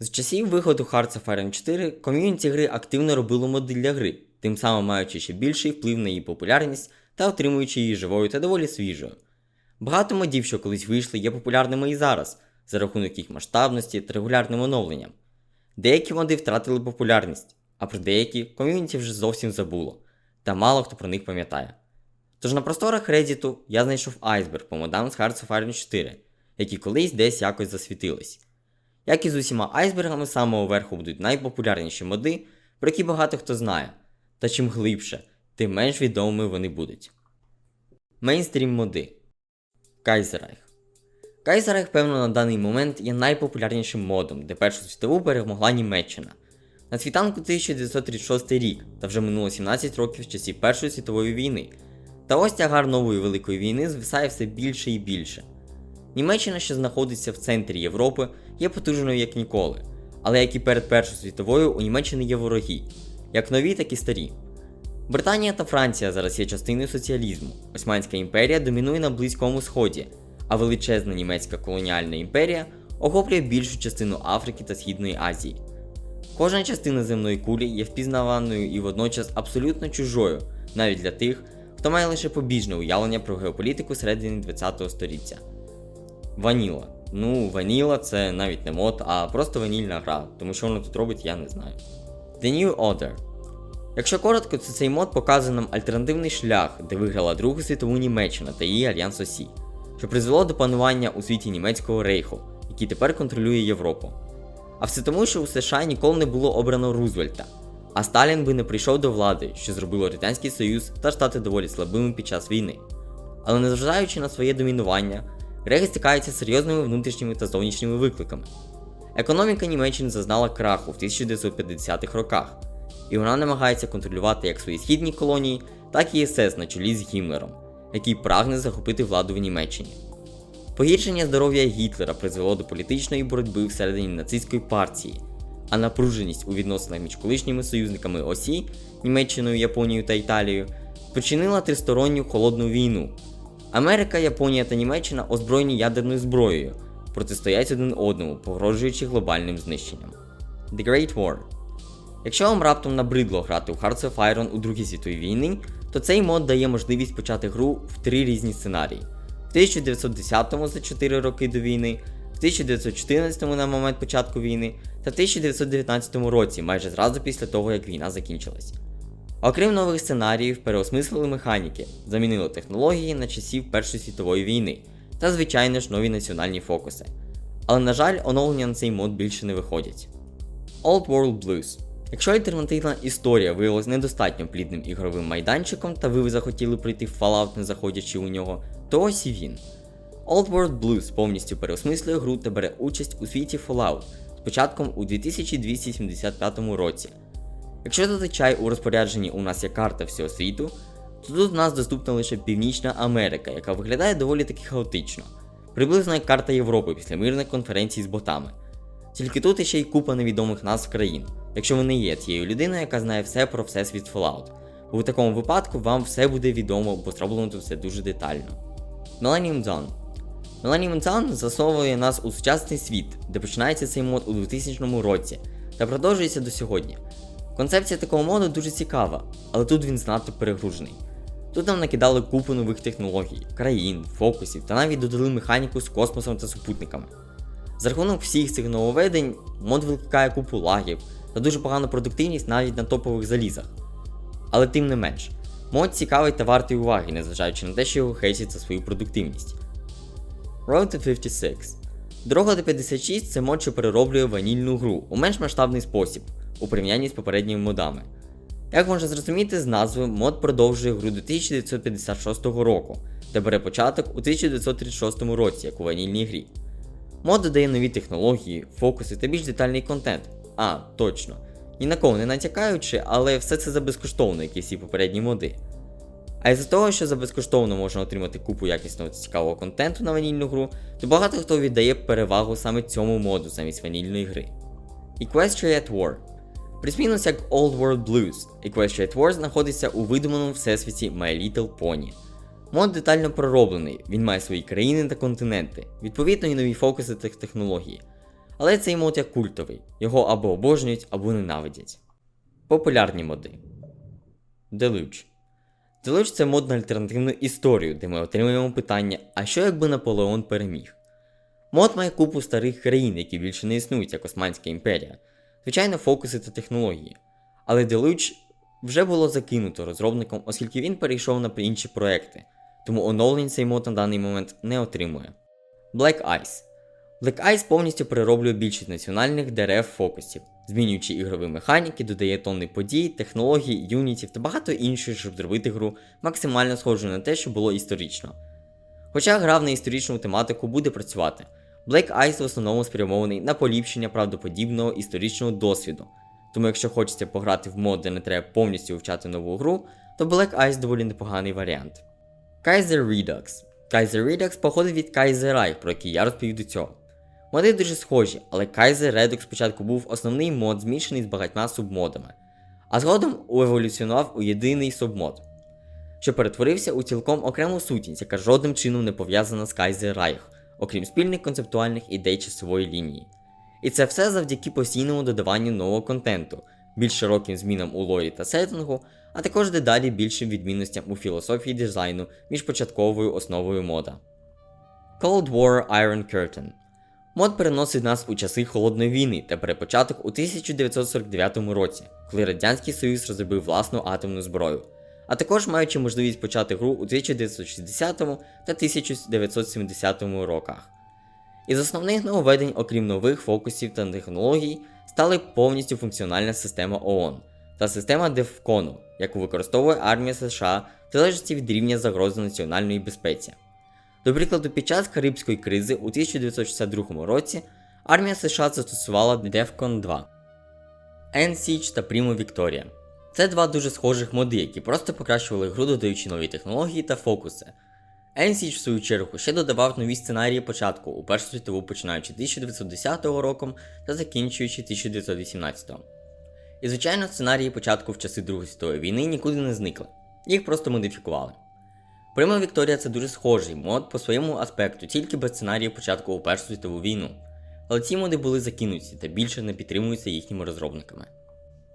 З часів виходу Hearts of Iron 4 ком'юніті гри активно робило моди для гри, тим самим маючи ще більший вплив на її популярність та отримуючи її живою та доволі свіжою. Багато модів, що колись вийшли, є популярними і зараз, за рахунок їх масштабності та регулярним оновленням. Деякі моди втратили популярність, а про деякі ком'юніті вже зовсім забуло, та мало хто про них пам'ятає. Тож на просторах Reddit я знайшов айсберг по модам з Hearts of Iron 4, які колись десь якось засвітились. Як і з усіма айсбергами, з самого верху будуть найпопулярніші моди, про які багато хто знає, та чим глибше, тим менш відомими вони будуть. Мейнстрім моди Кайзерайх. Кайзерайх, певно, на даний момент є найпопулярнішим модом, де Першу світову перемогла Німеччина. На світанку 1936 рік, та вже минуло 17 років з часів Першої світової війни. Та ось тягар нової великої війни звисає все більше і більше. Німеччина, що знаходиться в центрі Європи, є потужною як ніколи, але як і перед Першою світовою, у Німеччини є вороги, як нові, так і старі. Британія та Франція зараз є частиною соціалізму. Османська імперія домінує на Близькому Сході, а величезна німецька колоніальна імперія охоплює більшу частину Африки та Східної Азії. Кожна частина земної кулі є впізнаваною і водночас абсолютно чужою, навіть для тих, хто має лише побіжне уявлення про геополітику середини ХХ століття. Ваніла. Ну, ваніла це навіть не мод, а просто ванільна гра, тому що воно тут робить, я не знаю. The New Order. Якщо коротко, то цей мод показує нам альтернативний шлях, де виграла Другу світову Німеччина та її альянс Осі, що призвело до панування у світі німецького рейху, який тепер контролює Європу. А все тому, що у США ніколи не було обрано Рузвельта, а Сталін би не прийшов до влади, що зробило Радянський Союз та Штати доволі слабими під час війни. Але незважаючи на своє домінування, Рейх стикається з серйозними внутрішніми та зовнішніми викликами. Економіка Німеччини зазнала краху в 1950-х роках, і вона намагається контролювати як свої східні колонії, так і СС на чолі з Гіммлером, який прагне захопити владу в Німеччині. Погіршення здоров'я Гітлера призвело до політичної боротьби всередині нацистської партії, а напруженість у відносинах між колишніми союзниками Осі, Німеччиною, Японією та Італією, спричинила тристоронню холодну війну. Америка, Японія та Німеччина озброєні ядерною зброєю, протистоять один одному, погрожуючи глобальним знищенням. The Great War Якщо вам раптом набридло грати у Hearts of Iron у Другій світовій війні, то цей мод дає можливість почати гру в три різні сценарії: в 1910-му за 4 роки до війни, в 1914-му на момент початку війни та в 1919 році, майже зразу після того, як війна закінчилась. Окрім нових сценаріїв, переосмислили механіки, замінили технології на часів Першої світової війни та, звичайно ж, нові національні фокуси. Але, на жаль, оновлення на цей мод більше не виходять. Old World Blues. Якщо альтернативна історія виявилась недостатньо плідним ігровим майданчиком, та ви захотіли пройти Fallout, не заходячи у нього, то ось і він. Old World Blues повністю переосмислює гру та бере участь у світі Fallout з початком у 2275 році. Якщо зазвичай у розпорядженні у нас є карта всього світу, то тут у нас доступна лише Північна Америка, яка виглядає доволі таки хаотично, приблизно як карта Європи після мирної конференції з ботами. Тільки тут іще й купа невідомих назв країн, якщо ви не є тією людиною, яка знає все про всесвіт Fallout. Бо у такому випадку вам все буде відомо, бо зроблено все дуже детально. Millennium Dawn Millennium Dawn засовує нас у сучасний світ, де починається цей мод у 2000 році та продовжується до сьогодні. Концепція такого моду дуже цікава, але тут він знато перегружений. Тут нам накидали купу нових технологій, країн, фокусів та навіть додали механіку з космосом та супутниками. За рахунок всіх цих нововведень, мод викликає купу лагів та дуже погану продуктивність навіть на топових залізах. Але тим не менш, мод цікавий та вартий уваги, незважаючи на те, що його хейтять за свою продуктивність. Road to 56 Дорога до 56 це мод, що перероблює ванільну гру у менш масштабний спосіб, у порівнянні з попередніми модами. Як можна зрозуміти з назви, мод продовжує гру до 1956 року та бере початок у 1936 році, як у ванільній грі. Мод додає нові технології, фокуси та більш детальний контент. А, точно. Ні на кого не натякаючи, але все це за безкоштовно, як і всі попередні моди. А із-за того, що за безкоштовно можна отримати купу якісного цікавого контенту на ванільну гру, то багато хто віддає перевагу саме цьому моду замість ванільної гри. Equestrian War Плюс-мінус як Old World Blues, Equestrian War знаходиться у видуманому всесвіті My Little Pony. Мод детально пророблений, він має свої країни та континенти, відповідно і нові фокуси та технології. але цей мод як культовий, його або обожнюють, або ненавидять. Популярні моди. Deluge. Deluge це мод на альтернативну історію, де ми отримуємо питання, а що якби Наполеон переміг? Мод має купу старих країн, які більше не існують як Османська імперія, звичайно, фокуси та технології. Але Deluge вже було закинуто розробником, оскільки він перейшов на інші проекти, тому оновлень цей мод на даний момент не отримує. Black Ice. Black Ice повністю перероблює більшість національних дерев фокусів, змінюючи ігрові механіки, додає тонни подій, технологій, юнітів та багато інших, щоб зробити гру максимально схожою на те, що було історично. Хоча гра на історичну тематику буде працювати, Black Ice в основному спрямований на поліпшення правдоподібного історичного досвіду. Тому якщо хочеться пограти в мод, де не треба повністю вивчати нову гру, то Black Ice доволі непоганий варіант. Kaiser Redux. Kaiser Redux походить від Kaiser Reich, про який я розповів до цього. Моди дуже схожі, але Kaiser Redux спочатку був основний мод, змішаний з багатьма субмодами, а згодом еволюціонував у єдиний субмод, що перетворився у цілком окрему сутність, яка жодним чином не пов'язана з Kaiser Reich, окрім спільних концептуальних ідей часової лінії. І це все завдяки постійному додаванню нового контенту, більш широким змінам у лорі та сеттингу, а також дедалі більшим відмінностям у філософії дизайну між початковою основою мода. Cold War Iron Curtain Мод переносить нас у часи Холодної війни та перепочаток у 1949 році, коли Радянський Союз розробив власну атомну зброю, а також маючи можливість почати гру у 1960 та 1970 роках. Із основних нововведень, окрім нових фокусів та технологій, стали повністю функціональна система ООН та система Дефкону, яку використовує армія США в залежності від рівня загрози національної безпеці. До прикладу, під час Карибської кризи у 1962 році армія США застосувала DEFCON 2, N-Siege та Primo Victoria. Це два дуже схожих моди, які просто покращували гру, додаючи нові технології та фокуси. N-Siege, в свою чергу, ще додавав нові сценарії початку у Першу світову починаючи 1910 року та закінчуючи 1918. І звичайно, сценарії початку в часи Другої світової війни нікуди не зникли, їх просто модифікували. Прима Вікторія це дуже схожий мод по своєму аспекту, тільки без сценарію початку у Першу світову війну. Але ці моди були закинуті та більше не підтримуються їхніми розробниками.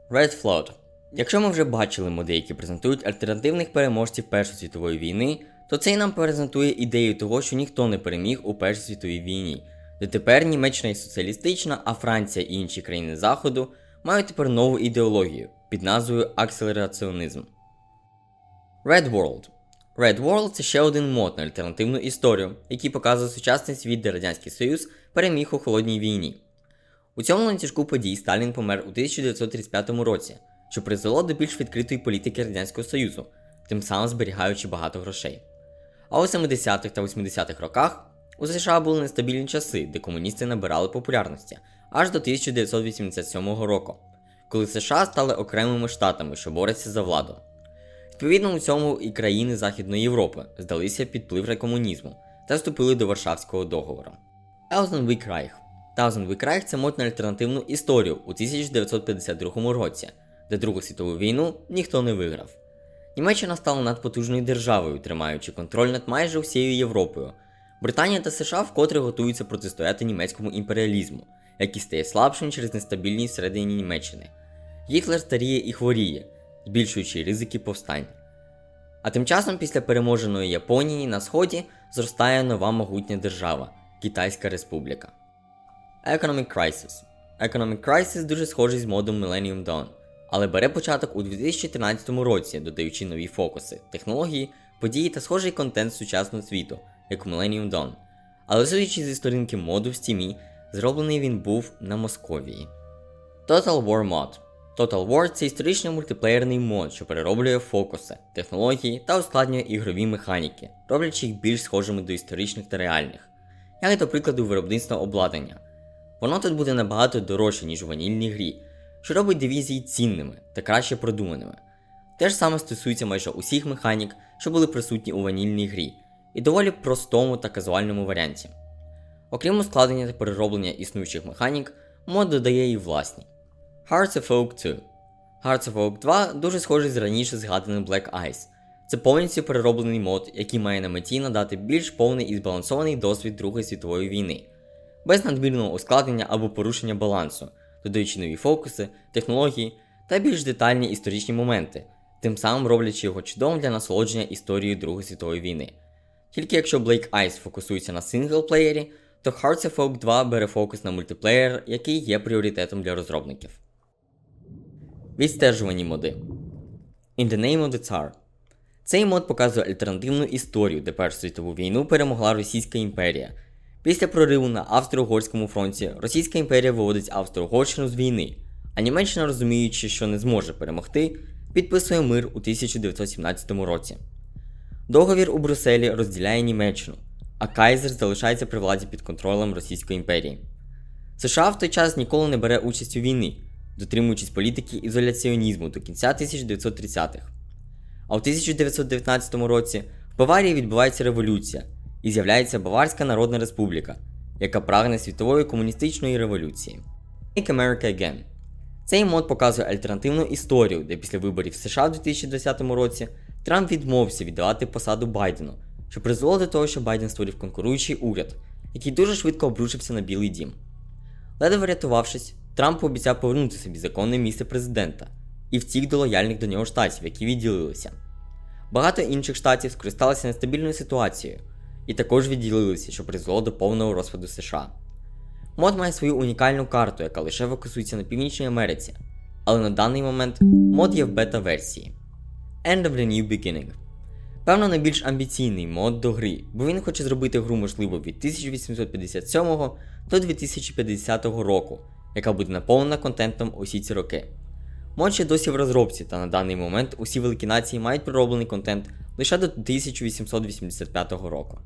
Red Flood. Якщо ми вже бачили моди, які презентують альтернативних переможців Першої світової війни, то цей нам презентує ідею того, що ніхто не переміг у Першій світовій війні, де тепер Німеччина є соціалістична, а Франція і інші країни Заходу мають тепер нову ідеологію під назвою акселераціонізм. Red World. Red World це ще один мод на альтернативну історію, який показує сучасний світ, де Радянський Союз переміг у холодній війні. У цьому ланцюжку подій Сталін помер у 1935 році, що призвело до більш відкритої політики Радянського Союзу, тим самим зберігаючи багато грошей. А у 70-х та 80-х роках у США були нестабільні часи, де комуністи набирали популярності аж до 1987 року, коли США стали окремими штатами, що борються за владу. Відповідно у цьому і країни Західної Європи здалися під вплив комунізму та вступили до Варшавського договору. Thousand Week Reich Thousand Week Reich – це мод на альтернативну історію у 1952 році, де Другу світову війну ніхто не виграв. Німеччина стала надпотужною державою, тримаючи контроль над майже всією Європою. Британія та США вкотре готуються протистояти німецькому імперіалізму, який стає слабшим через нестабільність всередині Німеччини. Гітлер старіє і хворіє, збільшуючи ризики повстань. А тим часом після переможеної Японії на сході зростає нова могутня держава Китайська Республіка. Economic Crisis Economic Crisis дуже схожий з модом Millennium Dawn, але бере початок у 2013 році, додаючи нові фокуси, технології, події та схожий контент сучасного світу, як Millennium Dawn. Але судячи зі сторінки моду в стімі, зроблений він був на Московії. Total War Mod Total War це історичний мультиплеєрний мод, що перероблює фокуси, технології та ускладнює ігрові механіки, роблячи їх більш схожими до історичних та реальних, як до прикладу виробництва обладнання. Воно тут буде набагато дорожче, ніж у ванільній грі, що робить дивізії цінними та краще продуманими. Те ж саме стосується майже усіх механік, що були присутні у ванільній грі, і доволі простому та казуальному варіанті. Окрім ускладнення та перероблення існуючих механік, мод додає і власні. Hearts of Oak 2 Hearts of Oak 2 дуже схожий з раніше згаданим Black Ice. Це повністю перероблений мод, який має на меті надати більш повний і збалансований досвід Другої світової війни. без надмірного ускладнення або порушення балансу, додаючи нові фокуси, технології та більш детальні історичні моменти, тим самим роблячи його чудовим для насолодження історією Другої світової війни. Тільки якщо Blake Ice фокусується на синглплеєрі, то Hearts of Oak 2 бере фокус на мультиплеєр, який є пріоритетом для розробників. Відстежувані моди. In the Name of the Tsar. Цей мод показує альтернативну історію, де Першу світову війну перемогла Російська імперія. Після прориву на Австро-Угорському фронті Російська імперія виводить Австро-Угорщину з війни, а Німеччина, розуміючи, що не зможе перемогти, підписує мир у 1917 році. Договір у Брюсселі розділяє Німеччину, а Кайзер залишається при владі під контролем Російської імперії. США в той час ніколи не бере участь у війні, дотримуючись політики ізоляціонізму до кінця 1930-х. А у 1919 році в Баварії відбувається революція і з'являється Баварська Народна Республіка, яка прагне світової комуністичної революції. Make America Again. Цей мод показує альтернативну історію, де після виборів США в 2020 році Трамп відмовився віддавати посаду Байдену, що призвело до того, що Байден створив конкуруючий уряд, який дуже швидко обрушився на Білий дім. Ледве врятувавшись, Трамп пообіцяв повернути собі законне місце президента і втік до лояльних до нього штатів, які відділилися. Багато інших штатів скористалися нестабільною ситуацією і також відділилися, що призвело до повного розпаду США. Мод має свою унікальну карту, яка лише фокусується на Північній Америці, але на даний момент мод є в бета-версії. End of the New Beginning. Певно, найбільш амбіційний мод до гри, бо він хоче зробити гру можливо від 1857 до 2050 року, яка буде наповнена контентом усі ці роки. Мод ще досі в розробці, та на даний момент усі великі нації мають пророблений контент лише до 1885 року.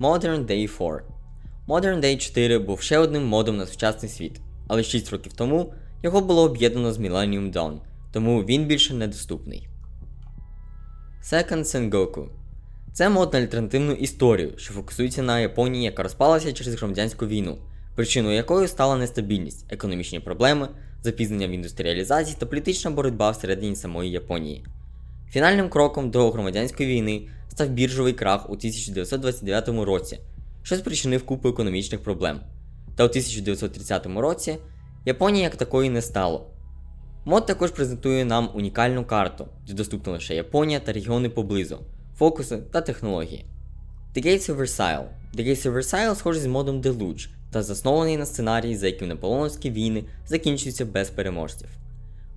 Modern Day 4 Modern Day 4 був ще одним модом на сучасний світ, але 6 років тому його було об'єднано з Millennium Dawn, тому він більше недоступний. Second Sengoku це мод на альтернативну історію, що фокусується на Японії, яка розпалася через громадянську війну, причиною якої стала нестабільність, економічні проблеми, запізнення в індустріалізації та політична боротьба всередині самої Японії. Фінальним кроком до громадянської війни став біржовий крах у 1929 році, що спричинив купу економічних проблем. Та у 1930 році Японії як такої не стало. Мод також презентує нам унікальну карту, де доступна лише Японія та регіони поблизу, фокуси та технології. The Gates of Versailles. The Gates of Versailles схожий з модом Deluge та заснований на сценарії, за яким наполеонські війни закінчуються без переможців.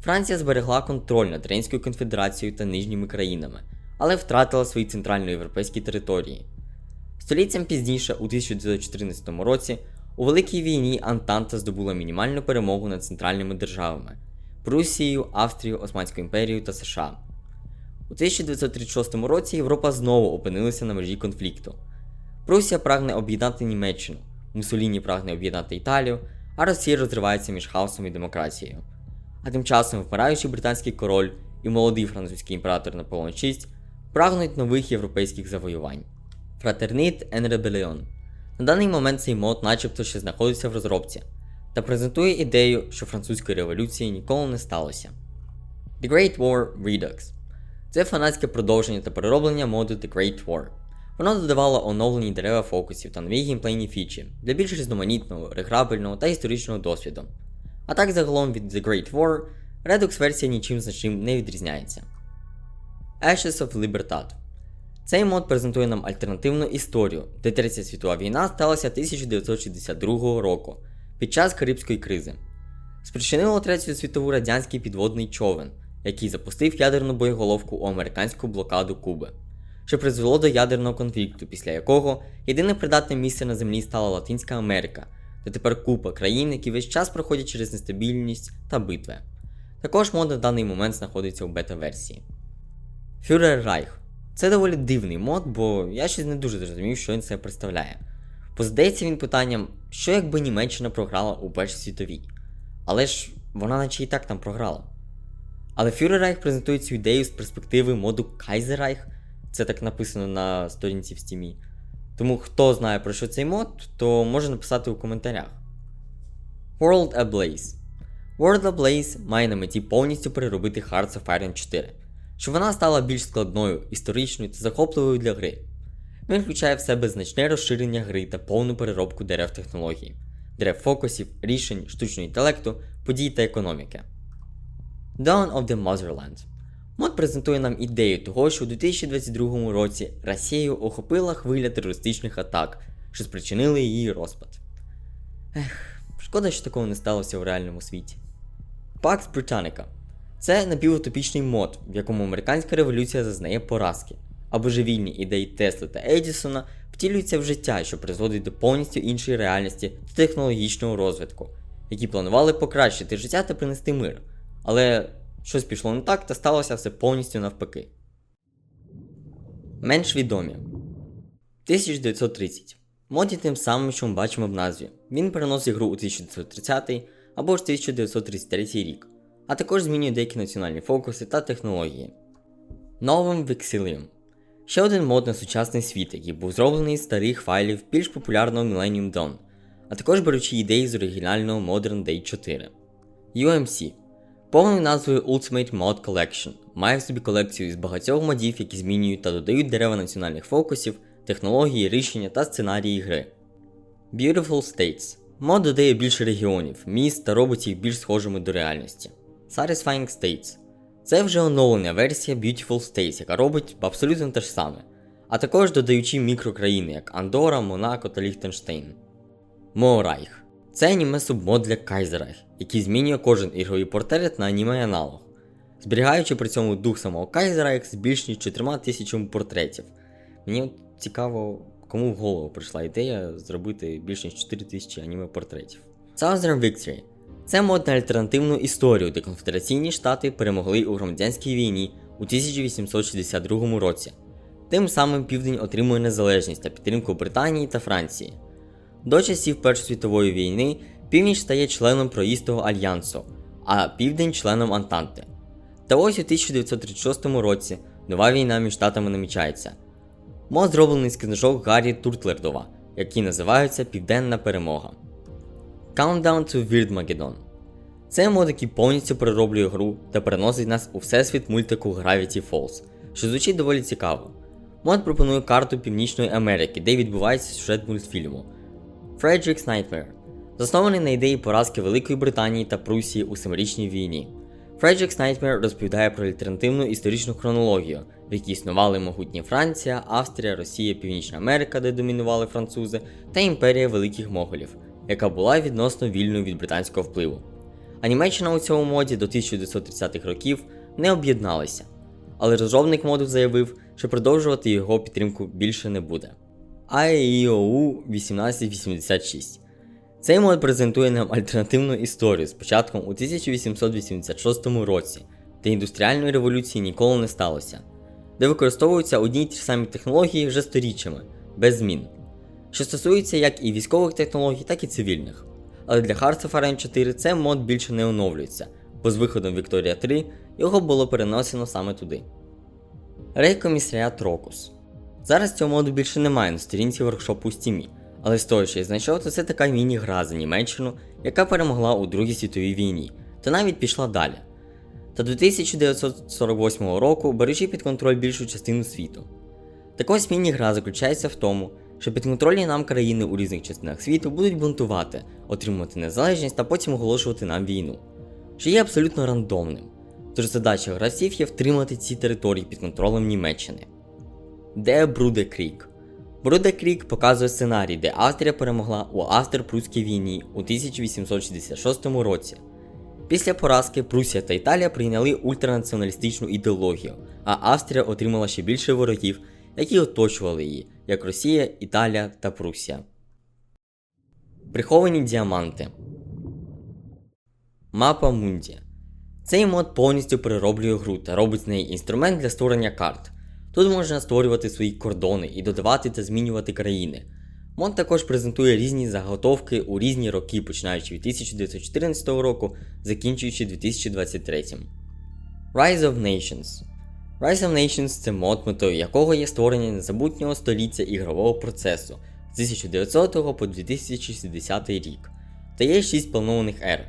Франція зберегла контроль над Рейнською конфедерацією та нижніми країнами, але втратила свої центральноєвропейські території. Століттям пізніше, у 1914 році, у Великій війні Антанта здобула мінімальну перемогу над центральними державами Прусією, Австрією, Османською імперією та США. У 1936 році Європа знову опинилася на межі конфлікту. Прусія прагне об'єднати Німеччину, Мусоліні прагне об'єднати Італію, а Росія розривається між хаосом і демократією. А тим часом вмираючий британський король і молодий французький імператор Наполеон VI прагнуть нових європейських завоювань. Fraternite and Rebellion. На даний момент цей мод начебто ще знаходиться в розробці та презентує ідею, що французької революції ніколи не сталося. The Great War Redux це фанатське продовження та перероблення моду The Great War. Воно додавало оновлені дерева фокусів та нові геймплейні фічі для більш різноманітного, реграбельного та історичного досвіду. А так загалом від The Great War Redux версія нічим значним не відрізняється. Ashes of Libertad цей мод презентує нам альтернативну історію, де Третя світова війна сталася 1962 року під час Карибської кризи. Спричинило Третю світову радянський підводний човен, який запустив ядерну боєголовку у американську блокаду Куби, що призвело до ядерного конфлікту, після якого єдине придатне місце на землі стала Латинська Америка, де тепер купа країн, які весь час проходять через нестабільність та битви. Також мод на даний момент знаходиться у бета-версії. Führer Reich це доволі дивний мод, бо я ще не дуже зрозумів, що він себе представляє. Бо здається він питанням, що якби Німеччина програла у Першій світовій. Але ж вона наче і так там програла. Але Führerreich презентує цю ідею з перспективи моду Kaiserreich, це так написано на сторінці в стімі. Тому хто знає про що цей мод, то може написати у коментарях. World Ablaze. World Ablaze має на меті повністю переробити Hearts of Iron 4, щоб вона стала більш складною, історичною та захопливою для гри. Він включає в себе значне розширення гри та повну переробку дерев технологій, дерев фокусів, рішень, штучного інтелекту, подій та економіки. Dawn of the Motherland. Мод презентує нам ідею того, що у 2022 році Росію охопила хвиля терористичних атак, що спричинили її розпад. Ех, шкода, що такого не сталося в реальному світі. Pax Britannica це напівутопічний мод, в якому американська революція зазнає поразки, а божевільні ідеї Тесла та Едісона втілюються в життя, що призводить до повністю іншої реальності та технологічного розвитку, які планували покращити життя та принести мир. Але щось пішло не так та сталося все повністю навпаки. Менш відомі 1930. Мод є тим самим, що ми бачимо в назві. Він переносить гру у 1930 або ж 1933 рік, а також змінює деякі національні фокуси та технології. Новим Vexillium ще один мод на сучасний світ, який був зроблений з старих файлів більш популярного Millennium Dawn, а також беручи ідеї з оригінального Modern Day 4. UMC повною назвою Ultimate Mod Collection має в собі колекцію із багатьох модів, які змінюють та додають дерева національних фокусів, технології, рішення та сценарії гри. Beautiful States мод додає більше регіонів, міст та робить їх більш схожими до реальності. Satisfying States це вже оновлена версія Beautiful States, яка робить абсолютно те ж саме, а також додаючи мікрокраїни, як Андора, Монако та Ліхтенштейн. Моорайх це аніме субмод для Кайзерайх, який змінює кожен ігровий портрет на аніме аналог, зберігаючи при цьому дух самого Кайзерайх з більш ніж 4 тисячами портретів. Мені от цікаво, кому в голову прийшла ідея зробити більш ніж 4 тисячі аніме портретів. Southern Victory це мод на альтернативну історію, де конфедераційні штати перемогли у громадянській війні у 1862 році. Тим самим Південь отримує незалежність та підтримку Британії та Франції. До часів Першої світової війни північ стає членом проїстого альянсу, а південь членом Антанти. Та ось у 1936 році нова війна між штатами намічається. Мод зроблений з книжок Гаррі Туртлердова, які називаються Південна перемога. Countdown to Weirdmageddon. Це мод, який повністю перероблює гру та переносить нас у всесвіт мультику Gravity Falls, що звучить доволі цікаво. Мод пропонує карту Північної Америки, де відбувається сюжет мультфільму. Frederick's Nightmare заснований на ідеї поразки Великої Британії та Прусії у Семирічній війні. Frederick's Nightmare розповідає про альтернативну історичну хронологію, в якій існували могутні Франція, Австрія, Росія, Північна Америка, де домінували французи, та імперія Великих Моголів, яка була відносно вільною від британського впливу. А Німеччина у цьому моді до 1930-х років не об'єдналася, але розробник моду заявив, що продовжувати його підтримку більше не буде. IEOU 1886 цей мод презентує нам альтернативну історію з початком у 1886 році, де індустріальної революції ніколи не сталося, де використовуються одні й ті ж самі технології вже сторіччями, без змін, що стосується як і військових технологій, так і цивільних. Але для Hearts of Iron 4 цей мод більше не оновлюється, бо з виходом Victoria 3 його було перенесено саме туди. Рейкомісаріат Рокус. Зараз цього моду більше немає на сторінці воркшопу у Steam, але з того, що я знайшов, то це така міні-гра за Німеччину, яка перемогла у Другій світовій війні, та навіть пішла далі. Та до 1948 року беручи під контроль більшу частину світу. Так ось міні-гра заключається в тому, що підконтрольні нам країни у різних частинах світу будуть бунтувати, отримувати незалежність та потім оголошувати нам війну, що є абсолютно рандомним. Тож задача гравців є втримати ці території під контролем Німеччини. Де Бруде Крік? Бруде Крік показує сценарій, де Австрія перемогла у Австро-Прусській війні у 1866 році. Після поразки Прусія та Італія прийняли ультранаціоналістичну ідеологію, а Австрія отримала ще більше ворогів, які оточували її, як Росія, Італія та Прусія. Приховані діаманти. Мапа Мунді. Цей мод повністю перероблює гру та робить з неї інструмент для створення карт. Тут можна створювати свої кордони і додавати та змінювати країни. Мод також презентує різні заготовки у різні роки, починаючи від 1914 року, закінчуючи 2023. Rise of Nations. Rise of Nations це мод, метою якого є створення незабутнього століття ігрового процесу з 1900 по 2060 рік, та є 6 планованих ер.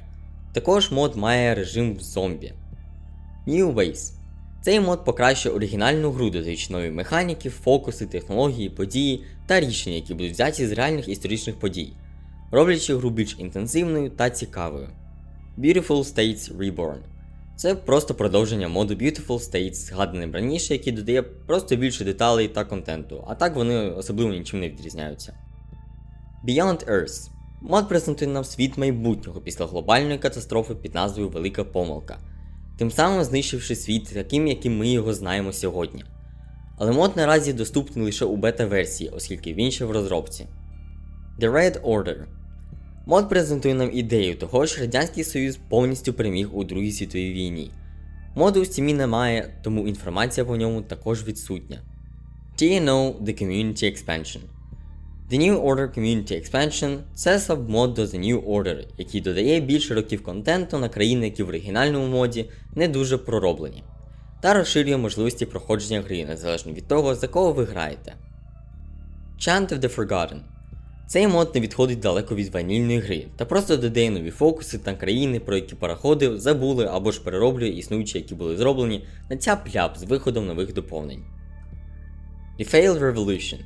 Також мод має режим зомбі. New Ways Цей мод покращує оригінальну гру, додаючи нові механіки, фокуси, технології, події та рішення, які будуть взяті з реальних історичних подій, роблячи гру більш інтенсивною та цікавою. Beautiful States Reborn це просто продовження моду Beautiful States, згаданим раніше, який додає просто більше деталей та контенту, а так вони особливо нічим не відрізняються. Beyond Earth мод презентує нам світ майбутнього після глобальної катастрофи під назвою Велика Помилка, тим самим знищивши світ таким, яким ми його знаємо сьогодні. Але мод наразі доступний лише у бета-версії, оскільки він ще в розробці. The Red Order Мод презентує нам ідею того, що Радянський Союз повністю переміг у Другій світовій війні. Моду у стімі немає, тому інформація по ньому також відсутня. TNO The Community Expansion The New Order Community Expansion це сабмод до The New Order, який додає більше років контенту на країни, які в оригінальному моді не дуже пророблені, та розширює можливості проходження гри незалежно від того, за кого ви граєте. Chant of the Forgotten цей мод не відходить далеко від ванільної гри, та просто додає нові фокуси та країни, про які параходи забули або ж перероблює існуючі, які були зроблені на ця пляп з виходом нових доповнень. The Failed Revolution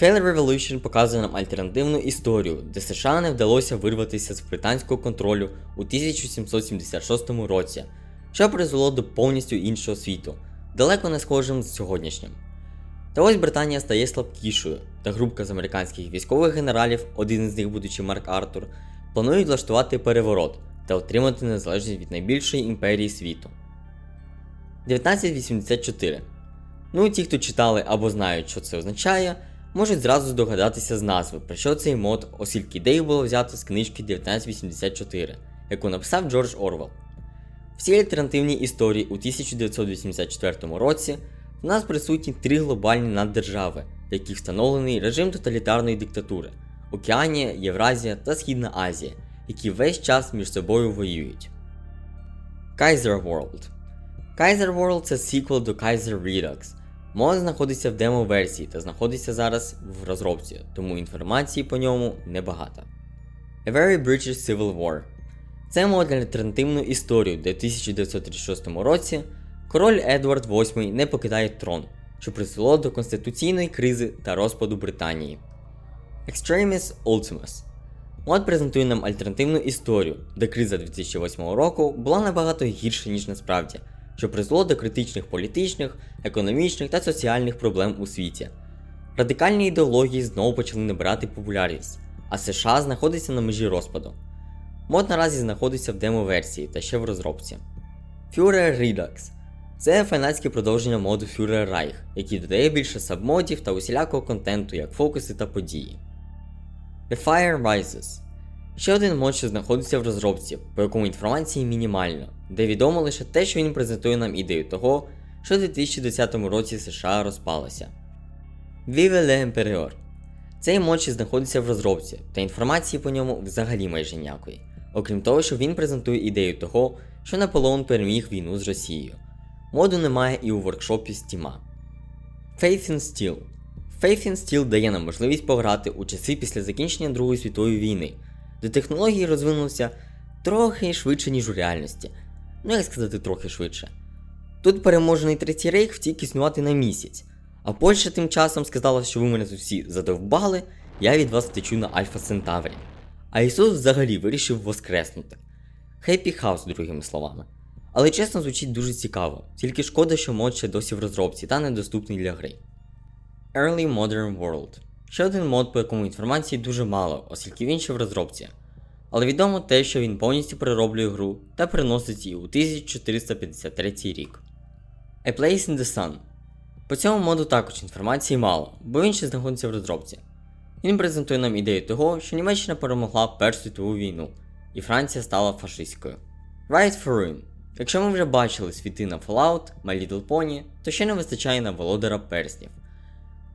Failed Revolution показує нам альтернативну історію, де США не вдалося вирватися з британського контролю у 1776 році, що призвело до повністю іншого світу, далеко не схожим з сьогоднішнім. Та ось Британія стає слабкішою, та групка з американських військових генералів, один з них будучи Марк Артур, планують влаштувати переворот та отримати незалежність від найбільшої імперії світу. 1984. Ну ті, хто читали або знають, що це означає, можуть зразу здогадатися з назви, про що цей мод, оскільки ідею було взято з книжки 1984, яку написав Джордж Орвел. В цій альтернативній історії у 1984 році в нас присутні три глобальні наддержави, в яких встановлений режим тоталітарної диктатури Океанія, Євразія та Східна Азія, які весь час між собою воюють. Kaiser World Kaiser World це сиквел до Kaiser Redux. Мод знаходиться в демо-версії та знаходиться зараз в розробці, тому інформації по ньому небагато. A Very British Civil War це мод для альтернативну історію, де в 1936 році король Едвард VIII не покидає трон, що призвело до конституційної кризи та розпаду Британії. Extremis Ultimus Мод презентує нам альтернативну історію, де криза 2008 року була набагато гірша, ніж насправді, що призвело до критичних політичних, економічних та соціальних проблем у світі. Радикальні ідеології знову почали набирати популярність, а США знаходиться на межі розпаду. Мод наразі знаходиться в демо-версії та ще в розробці. Führer Redux це фанатське продовження моду Führer Reich, який додає більше сабмодів та усілякого контенту, як фокуси та події. The Fire Rises ще один мод, знаходиться в розробці, по якому інформації мінімально, де відомо лише те, що він презентує нам ідею того, що в 2010 році США розпалася. Vive le цей мод ще знаходиться в розробці, та інформації по ньому взагалі майже ніякої, окрім того, що він презентує ідею того, що Наполеон переміг війну з Росією. Моду немає і у воркшопі Steam. Faith in Steel Faith in Steel дає нам можливість пограти у часи після закінчення Другої світової війни, де технології розвинулися трохи швидше, ніж у реальності. Ну як сказати, трохи швидше. Тут переможений третій рейх втік існувати на місяць, а Польща тим часом сказала, що ви мене тут всі задовбали, я від вас втечу на Альфа Центаврі. А Ісус взагалі вирішив воскреснути. Happy House, другими словами. Але чесно звучить дуже цікаво, тільки шкода, що мод ще досі в розробці та недоступний для гри. Early Modern World ще один мод, по якому інформації дуже мало, оскільки він ще в розробці. Але відомо те, що він повністю перероблює гру та переносить її у 1453 рік. A Place in the Sun. По цьому моду також інформації мало, бо він ще знаходиться в розробці. Він презентує нам ідею того, що Німеччина перемогла Першу світову війну, і Франція стала фашистською. Right for Ruin. Якщо ми вже бачили світи на Fallout, My Little Pony, то ще не вистачає на володара перснів.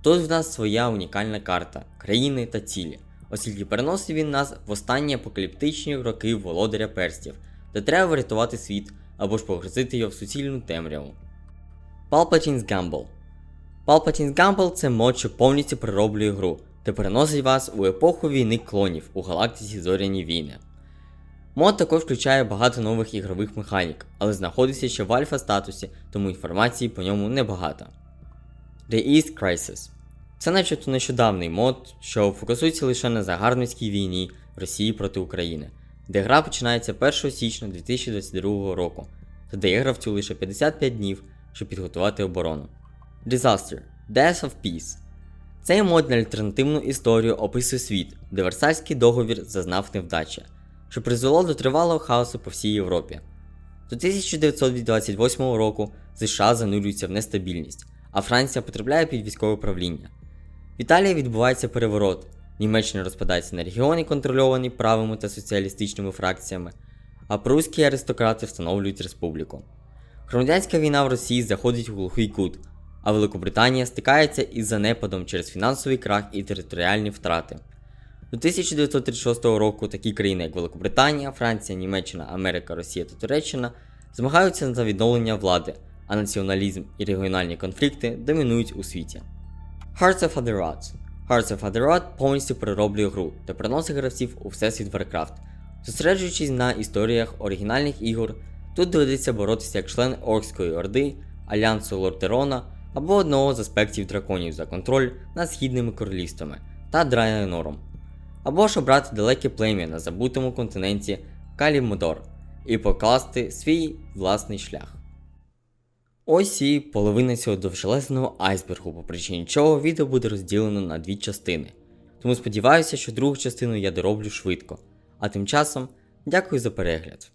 Тут в нас своя унікальна карта, країни та цілі, оскільки переносить він нас в останні апокаліптичні роки володаря перстів, де треба врятувати світ або ж погрузити його в суцільну темряву. Palpatine's Gamble Palpatine's Gamble це мод, що повністю перероблює гру та переносить вас у епоху війни клонів у галактиці Зоряні війни. Мод також включає багато нових ігрових механік, але знаходиться ще в альфа статусі, тому інформації по ньому небагато. The East Crisis це начебто нещодавний мод, що фокусується лише на загарбницькій війні Росії проти України, де гра починається 1 січня 2022 року, та дає гравцю лише 55 днів, щоб підготувати оборону. Disaster Death of Peace цей мод на альтернативну історію описує світ, де Версальський договір зазнав невдачі, що призвело до тривалого хаосу по всій Європі. До 1928 року США занурюються в нестабільність, а Франція потрапляє під військове управління. В Італії відбувається переворот, Німеччина розпадається на регіони, контрольовані правими та соціалістичними фракціями, а прусські аристократи встановлюють республіку. Громадянська війна в Росії заходить у глухий кут, а Великобританія стикається із занепадом через фінансовий крах і територіальні втрати. До 1936 року такі країни, як Великобританія, Франція, Німеччина, Америка, Росія та Туреччина змагаються за відновлення влади, а націоналізм і регіональні конфлікти домінують у світі. Hearts of Otherworld Hearts of Otherworld повністю перероблює гру та приносить гравців у всесвіт Warcraft. Зосереджуючись на історіях оригінальних ігор, тут доведеться боротися як член Оркської Орди, Альянсу Лортерона або одного з аспектів драконів за контроль над східними королівствами та Драйнором, або ж обрати далеке плем'я на забутому континенті Калімодор і покласти свій власний шлях. Ось і половина цього довжелезного айсбергу, по причині чого відео буде розділено на дві частини. Тому сподіваюся, що другу частину я дороблю швидко. А тим часом, дякую за перегляд.